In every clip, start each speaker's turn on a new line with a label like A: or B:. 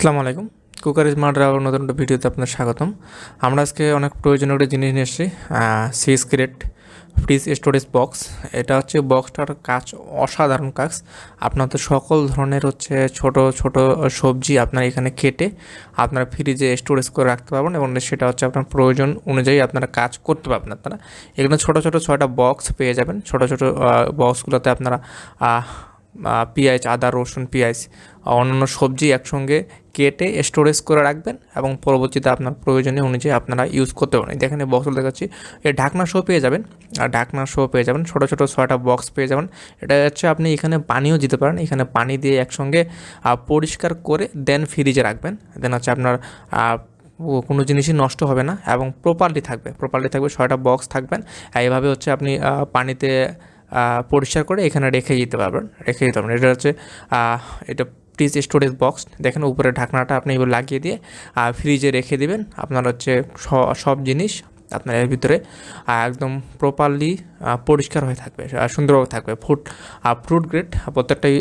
A: আসসালামু আলাইকুম। কুকার স্মার্টের আবার নতুন একটা ভিডিওতে আপনার স্বাগতম। আমরা আজকে অনেক প্রয়োজনীয় একটা জিনিস নিয়ে এসেছি সি স্ক্রেট ফ্রিজ স্টোরেজ বক্স এটা হচ্ছে বক্সটার কাজ, অসাধারণ কাজ। আপনার তো সকল ধরনের হচ্ছে ছোট ছোট সবজি আপনার এখানে কেটে আপনারা ফ্রিজে স্টোরেজ করে রাখতে পারবেন এবং সেটা হচ্ছে আপনার প্রয়োজন অনুযায়ী আপনারা কাজ করতে পারবেন আপনারা। এখানে ছোট ছোট ছয়টা বক্স পেয়ে যাবেন। ছোট ছোট বক্সগুলোতে আপনারা পেঁয়াজ, আদা, রসুন, পেঁয়াজ অন্যান্য সবজি একসঙ্গে কেটে স্টোরেজ করে রাখবেন এবং পরবর্তীতে আপনার প্রয়োজনীয় অনুযায়ী আপনারা ইউজ করতে পারেন। এই বক্সগুলো দেখাচ্ছি। এই ঢাকনা শো পেয়ে যাবেন। আর ঢাকনা শো পেয়ে যাবেন। ছোটো ছোটো ছয়টা বক্স পেয়ে যাবেন। এটা হচ্ছে আপনি এখানে পানিও দিতে পারেন। এখানে পানি দিয়ে একসঙ্গে পরিষ্কার করে দেন ফ্রিজে রাখবেন। দেন হচ্ছে আপনার কোনো জিনিসই নষ্ট হবে না এবং প্রপারলি থাকবে। প্রপারলি থাকবে, ছয়টা বক্স থাকবেন। এইভাবে হচ্ছে আপনি পানিতে পরিষ্কার করে এখানে রেখে দিতে পারবেন, রেখে দিতে পারবেন। এটা হচ্ছে এটা ফ্রিজ স্টোরেজ বক্স দেখেন উপরে ঢাকনাটা আপনি এবার লাগিয়ে দিয়ে ফ্রিজে রেখে দেবেন। আপনার হচ্ছে সব জিনিস আপনার এর ভিতরে একদম প্রপারলি পরিষ্কার হয়ে থাকবে সুন্দরভাবে থাকবে। ফুড ফ্রুট গ্রেড প্রত্যেকটাই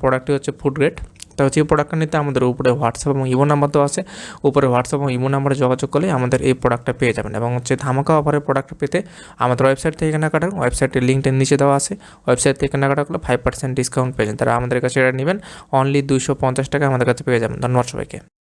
A: প্রোডাক্টই হচ্ছে ফুড গ্রেড তো এই প্রোডাক্টটা নিতে, আমাদের উপরে হোয়াটসঅ্যাপ এবং ইমো নাম্বার তো আছে। উপরে হোয়াটসঅ্যাপ এবং ইমো নাম্বারে যোগাযোগ করলে আমাদের এই প্রোডাক্টটা পেয়ে যাবেন। এবং হচ্ছে ধামাকা অফারের প্রোডাক্টটা পেতে আমাদের ওয়েবসাইট থেকে কেনাকাটা ওয়েবসাইটের লিঙ্কটা নিচে দেওয়া আছে। ওয়েবসাইট থেকে কেনাকাটা করলে ফাইভ পার্সেন্ট ডিসকাউন্ট পেয়ে যান তারা আমাদের কাছে এটা নেবেন। অনলি দুশো পঞ্চাশ টাকা আমাদের কাছে পেয়ে যাবেন। ধন্যবাদ সবাইকে।